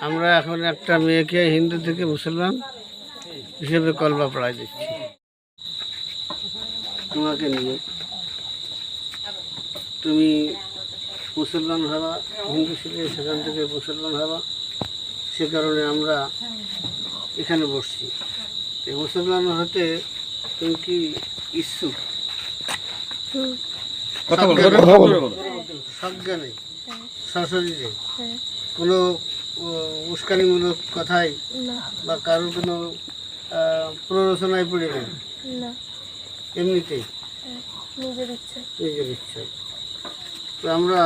আমরা এখন একটা মেয়েকে হিন্দু থেকে মুসলমান হিসেবে কলবা পড়াই দিচ্ছি। তোমাকে নিয়ে তুমি মুসলমান হবা হিন্দু ছিলে সেখান থেকে মুসলমান হবা সে কারণে আমরা এখানে বসছি। মুসলমান হতে তুমি কি ইচ্ছুক? সজ্ঞানে- সজ্ঞানে। সশরীরে কোনো উস্কানিমূলক কথায় না। বা কারোর কোনো প্ররোচনায় পড়ে নেই না। এমনিতেই নিজের ইচ্ছে। নিজের ইচ্ছায় তো আমরা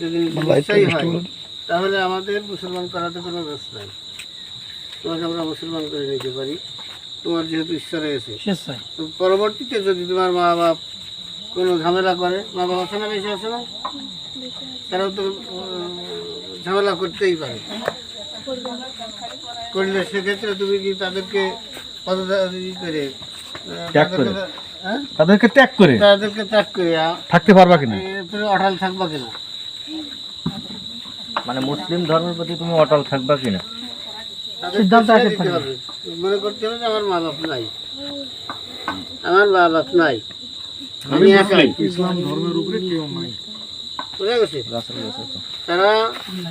যদি ইচ্ছাই হয় তাহলে আমাদের মুসলমান করাতে কোনো রস নাই। তোমাকে আমরা মুসলমান করে নিতে পারি। তোমার যেহেতু ইচ্ছা রয়েছে। তো পরবর্তীতে যদি তোমার মা বাপ কোনো ঝামেলা করে মা বাবা আছে না? বেশি আছে। না তারাও তো ঝামেলা করতেই পারে। করলে সেক্ষেত্রে তুমি কি তাদেরকে করে করে। তাদেরকে- হ্যাঁ? ত্যাগ করে? তাদেরকে ত্যাগ করে থাকতে পারবা কিনা? অঠাল থাকবা কিনা? মানে মুসলিম ধর্মের প্রতি তুমি অটল থাকবা কিনা? সিদ্ধান্ত মনে করতে হবে যে আমার মা বাপ নাই। আমার মা বাপ নাই। আমি একাই। ইসলাম ধর্মের উপরে কেউ নাই। বুঝা গেছে? তারা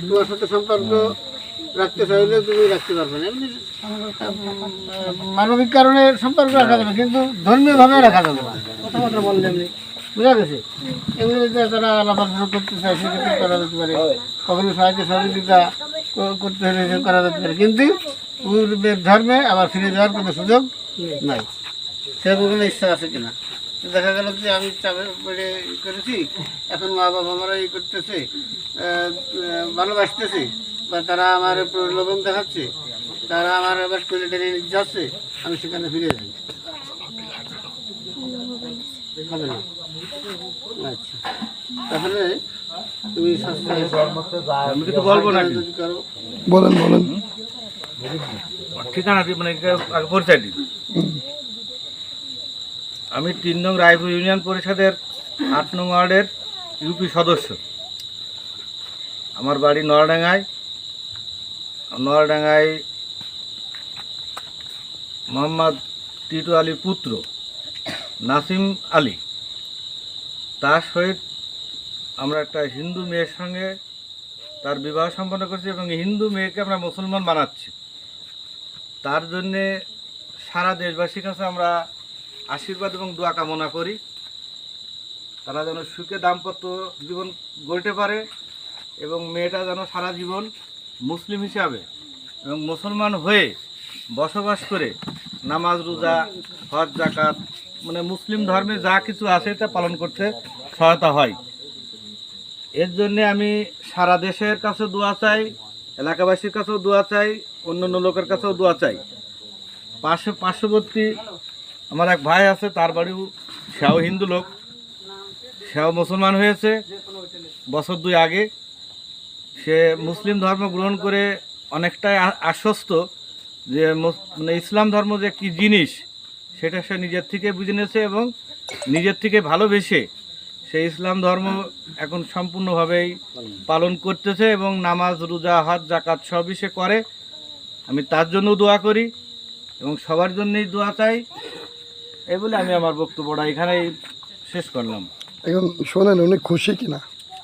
তোমার সাথে সম্পর্ক রাখতে চাইলে তুমি রাখতে পারবে না। এমনি মানবিক কারণে সম্পর্ক রাখা যাবে কিন্তু ধর্মীয় ভাবে রাখা যাবে না। কথাবার্তা বললে এমনি, বুঝা গেছে? এমনিতে তারা আলাপ করতে চায়, সেক্ষেত্রে করা যেতে পারে। কখনো সাহায্য সহযোগিতা করতে হলে করা যেতে পারে। কিন্তু পূর্বের ধর্মে আবার ফিরে যাওয়ার কোনো সুযোগ নাই। সেরকম কোনো ইচ্ছা আছে কিনা। দেখা গেল যে আমি চাপে পড়ে ই করেছি। এখন মা বাবা আমারা এই করতেছে ভালোবাসতেছে বা তারা আমার প্রলোভন দেখাচ্ছে তারা আমার আবার টয়লে টেনে নিতে যাচ্ছে আমি সেখানে ফিরে যাই। হবে না? আচ্ছা। তাহলে তুমি বলেন বলেন। ঠিকানা মানে পরিচয় দিই আমি তিন নং রায়পুর ইউনিয়ন পরিষদের আট নং ওয়ার্ডের ইউপি সদস্য। আমার বাড়ি নরডাঙ্গায় নরডাঙ্গায় মোহাম্মদ টিটু আলীর পুত্র, নাসিম আলী। তার সহিত আমরা একটা হিন্দু মেয়ের সঙ্গে তার বিবাহ সম্পন্ন করছি এবং হিন্দু মেয়েকে আমরা মুসলমান বানাচ্ছি। তার জন্যে সারা দেশবাসীর কাছে আমরা আশীর্বাদ এবং দোয়া কামনা করি। তারা যেন সুখে দাম্পত্য জীবন গড়তে পারে এবং মেয়েটা যেন সারা জীবন মুসলিম হিসাবে এবং মুসলমান হয়ে বসবাস করে নামাজ, রোজা, হজ জাকাত মানে মুসলিম ধর্মে যা কিছু আছে তা পালন করতে সহায়তা হয়। এর জন্যে আমি সারা দেশের কাছে দোয়া চাই, এলাকাবাসীর কাছেও দোয়া চাই অন্য অন্য লোকের কাছেও দোয়া চাই। পাশে পার্শ্ববর্তী আমার এক ভাই আছে, তার বাড়িও সেও হিন্দু লোক। সেও মুসলমান হয়েছে। বছর দুই আগে সে মুসলিম ধর্ম গ্রহণ করে অনেকটাই আশ্বস্ত যে মানে ইসলাম ধর্ম যে কী জিনিস, সেটা সে নিজের থেকে বুঝে নিয়েছে এবং নিজের থেকে ভালোবেসে সে ইসলাম ধর্ম এখন সম্পূর্ণভাবেই পালন করতেছে এবং নামাজ, রোজা হাত জাকাত সবই সে করে। আমি তার জন্য দোয়া করি এবং সবার জন্যই দোয়া চাই। এই বলে আমি আমার বক্তব্যটা এখানেই শেষ করলাম। এখন শোনেন উনি খুশি কিনা?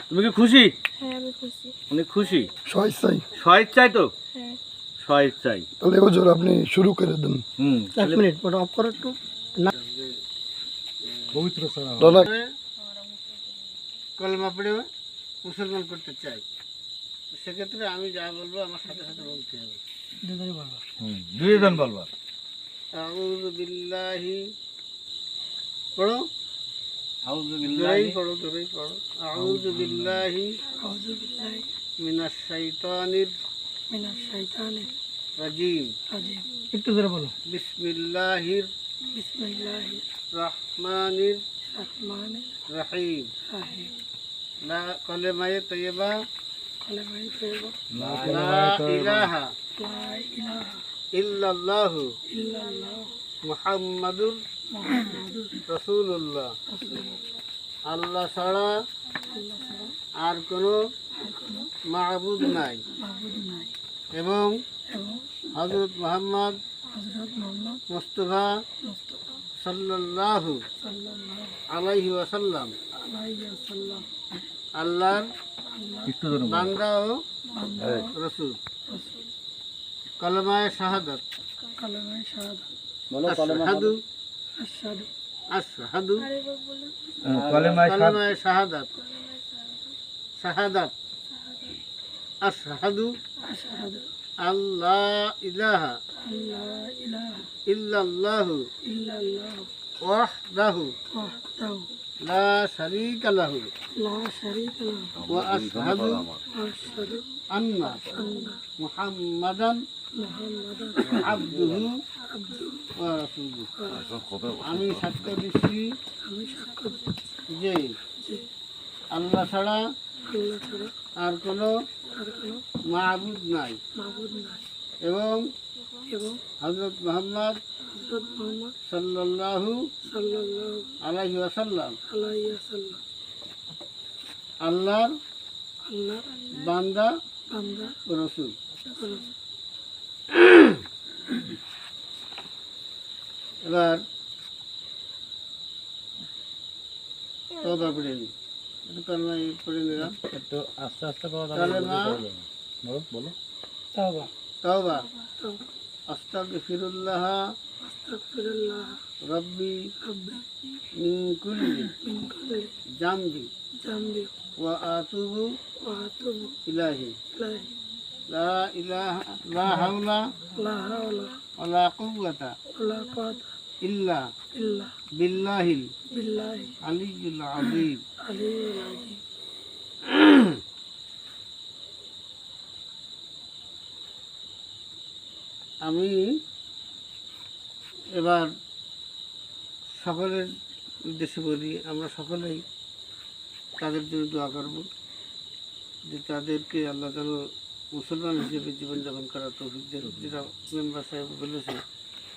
তুমি কি খুশি? হ্যাঁ আমি খুশি। উনি খুশি? সহায় স্বেচ্ছাই তো? হ্যাঁ। স্বেচ্ছাই তাহলে হুজুর আপনি শুরু করে দেন। হুম। এক মিনিট ওটা অফ করো একটু। পবিত্র রোনাক কলমা পড়ে মুসলমান করতে চাই সেক্ষেত্রে আমি যা বলব আমার সাথে সাথে বলতে হবে। হুম দুইজন বলবা। আউযু বিল্লাহি পড়ো। আউযু জোরেই পড়ো জোরেই পড়ো। আউযু বিল্লাহি আউযু বিল্লাহি মিনাশ শাইতানির মিনাশ শাইতানির রাজিম। রাজিম। একটু জোরে বলো। বিসমিল্লাহির বিসমিল্লাহির রহমানির রহমানির রহিম। রহিম। লা কলেমায়ে তৈয়বা। কালেমায়ে তৈয়বা। লা ইলাহা লা ইলাহা ইল্লাল্লাহু ইল্লাল্লাহ। মুহাম্মাদুর রাসূলুল্লাহ। আল্লাহ ছাড়া আর কোনো মাহবুদ নাই। এবং হজরত মোহাম্মদ মুস্তফা সাল্লাল্লাহু আলাইহি ওয়াসাল্লাম। আল্লাহর বান্দা ও রসুল। রাসূল কলমায় শাহাদাত। কালেমায়ে শাহাদাত। আশহাদু। কলেমায় শাহাদাত। শাহাদাত। আশহাদু। আশহাদু। আল্লাহ ইলাহা। ইল্লাল্লাহু। ইল্লাল্লাহু। ওয়াহদাহু। ওয়াহদাহু। লা শারীকা লাহু। লা শারীকা লাহু। ওয়া আশহাদু। আশহাদু। আবদুহু আবদুহু ওয়া রাসূলুহু। আমি সাক্ষ্য দিচ্ছি যে আল্লাহ ছাড়া আর কোনো মাহবুদ নাই। এবং হজরত মোহাম্মদ সাল্লাল্লাহু আলাইহি ওয়াসাল্লাম আল্লাহর আল্লাহ বান্দা রসুল রাসূল এবার তবা পড়ে নি। কালমা পড়ে নিলাম। একটু আস্তে আস্তে কালেমা বলো তওবা তাওবা আস্তাগফিরুল্লাহ। আস্তাগফিরুল্লাহ। রব্বি রাব্বি। মিন কুল্লি মিন কুল্লি। জামবি। জামবি। ইলাহি ইলাইহি লা ইলাহা লা হাওলা লা হাওলা ওয়ালা কুওয়াতা ওয়ালা কুওয়াতা ইল্লা ইল্লা বিল্লাহিল বিল্লাহি আলিয়্যিল আযীম আলিয়্যিল আযীম আমি এবার সকলের উদ্দেশ্যে বলি আমরা সকলেই তাদের জন্য দোয়া করব যে তাদেরকে আল্লাহ যেন মুসলমান হিসেবে জীবনযাপন করার তৌফিক দেন যেটা মেম্বার সাহেব বলেছে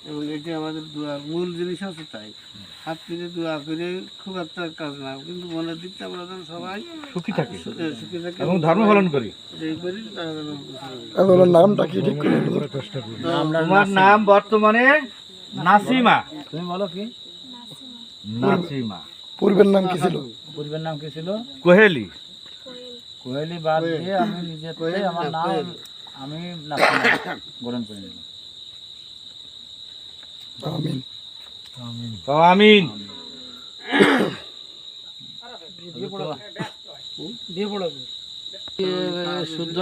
এবং এটি আমাদের দোয়ার মূল জিনিস আছে তাই। হাত পেতে দোয়া করে খুব একটা কাজ না কিন্তু মনের দিকটা আমরা যেন সবাই সুখী থাকি। সুখী থাকি এবং ধর্ম পালন করি। যেই করি তারা নামটা কি ঠিক করে তোমার নাম বর্তমানে নাসিমা। তুমি বলো কি? নাসিমা। পূর্বের নাম কি ছিল? পূর্বের নাম কি ছিল? কোহেলি। কোহেলি বাদ দিয়ে আমি নিজে আমার নাম আমি গ্রহণ করে নিলাম। আমিন। আমিন। দিয়ে পড়াবো শুদ্ধ